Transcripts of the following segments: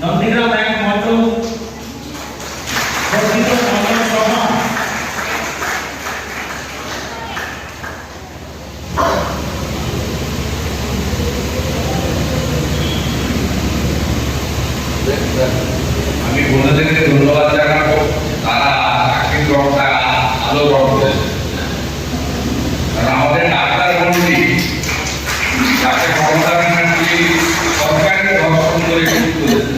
নন্দীগ্রাম এক সভা। আমি বন্ধুদেরকে ধন্যবাদ জানাব। তারা চাকরির রংটা আলো রং করেছে কারণ আমাদের ডাক্তার বন্ধি তাকে ক্ষমতা ব্যানার্জি সরকারি ধর্ষণ করে শুরু করেছে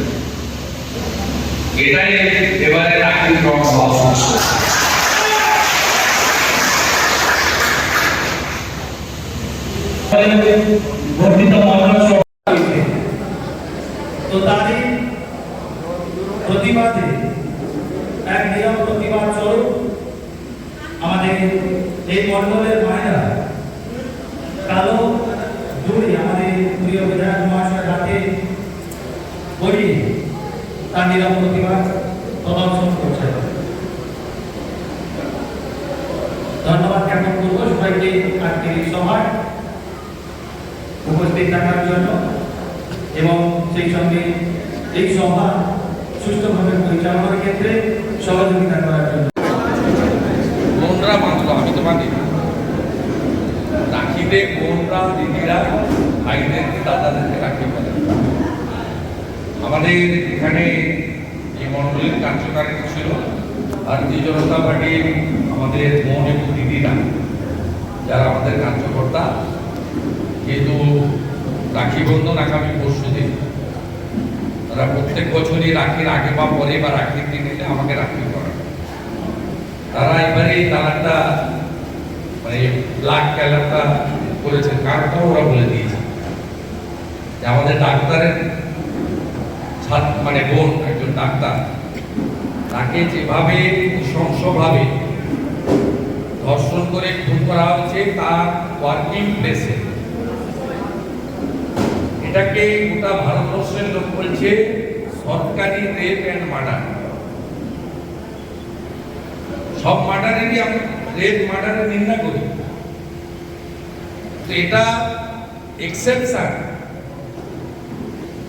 এটাই এবারে চাকরির রং হওয়া উচিত। বর্ধিত তো তারই প্রতিবাদে এক নিয়ম প্রতিবাদ স্বরূপ আমাদের এই মণ্ডলের মায়েরা কালো দূরে আমাদের প্রিয় বিধায়ক মহাশয়ের হাতে পড়িয়ে তার নিরব প্রতিবাদ প্রদর্শন ধন্যবাদ জ্ঞাপন করব। সবাইকে আজকের সভায় উপস্থিত থাকার জন্য এবং সেই সঙ্গে এই সভা সুষ্ঠুভাবে পরিচালনার ক্ষেত্রে সহযোগিতা করার জন্য। বোনরা মানলো আমি দিদিরা রাখি বলে আমাদের এখানে এই মণ্ডলের কার্যকারিতা ছিল ভারতীয় জনতা পার্টির আমাদের বোন এবং দিদিরা, যারা আমাদের কার্যকর্তা কিন্তু রাখি বন্ধন আগামী পরশু দিন, তারা প্রত্যেক বছরই রাখির আগে বা পরে বা রাখির দিন এলে আমাকে রাখি করে তারা এবারে তালাকটা মানে ব্ল্যাক কালারটা করেছেন কারণটা ওরা বলে দিয়েছে। আমাদের ডাক্তারের মানে বোন, একজন ডাক্তার। তাকে যেভাবে নৃশংসভাবে ধর্ষণ করে খুন করা হয়েছে, তার ওয়ার্কিং প্লেসে এটাকে গোটা ভারতবর্ষের লোক বলছে সরকারি রেপ অ্যান্ড মার্ডার সব মার্ডারেরই আমি রেপ মার্ডারের নিন্দা করি। এটা এক্সেপশন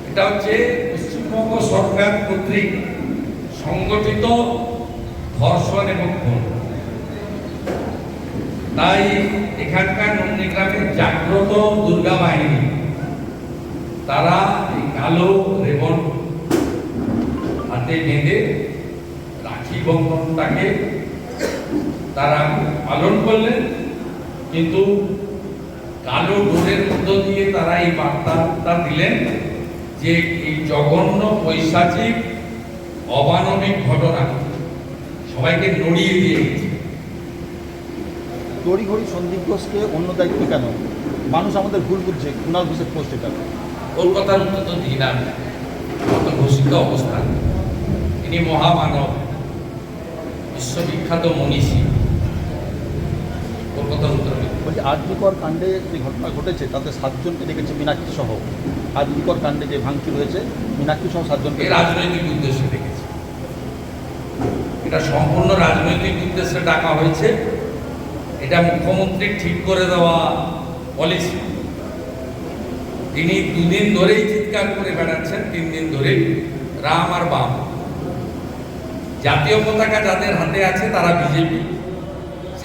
এটা হচ্ছে পশ্চিমবঙ্গ সরকার কর্তৃক সংগঠিত ধর্ষণ এবং খুন। তাই এখানকার নন্দীগ্রামের জাগ্রত দুর্গা বাহিনী, তারা এই কালো রেবন হাতে বেঁধে রাখি বন্ধনটাকে তারা পালন করলেন, কিন্তু কালো ডোরের মধ্য দিয়ে তারা এই বার্তাটা দিলেন। যে এই জঘন্য পৈশাচিক অমানবিক ঘটনা সবাইকে নড়িয়ে দিয়ে গেছে। তড়িঘড়ি সন্দীপ ঘোষকে অন্য দায়িত্ব কেন? মানুষ আমাদের ভুল বুঝছে কুণাল ঘোষের পোস্ট এটা। কলকাতার উত্তর তো কত ঘোষিত অবস্থান। তিনি মহামানব বিশ্ববিখ্যাত মনীষী। কলকাতার উত্তর বলছি আরজিকর কাণ্ডে যে ঘটনা ঘটেছে তাতে সাতজনকে দেখেছে মীনাক্ষী সহ। আরজিকর কাণ্ডে যে ভাঙচুর হয়েছে মীনাক্ষী সহ সাতজনকে রাজনৈতিক উদ্দেশ্যে দেখেছি। এটা সম্পূর্ণ রাজনৈতিক উদ্দেশ্যে ডাকা হয়েছে। এটা মুখ্যমন্ত্রী ঠিক করে দেওয়া পলিসি তিনি দুদিন ধরেই চিৎকার করে বেড়াচ্ছেন তিন দিন ধরেই। রাম আর বাম। জাতীয় পতাকা যাদের হাতে আছে তারা বিজেপি।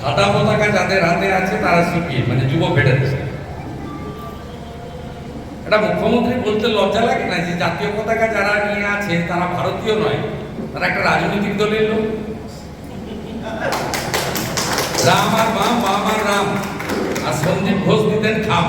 সাদা পতাকা যাদের হাতে আছে, তারা সিপিএম মানে যুব ফেডারেশন এটা মুখ্যমন্ত্রী বলতে লজ্জা লাগে না যে জাতীয় পতাকা যারা নিয়ে আছে, তারা ভারতীয় নয়, তারা একটা রাজনৈতিক দলের লোক। রাম আর বাম বাম আর রাম। আর সন্দীপ ঘোষ দিতেন খাম।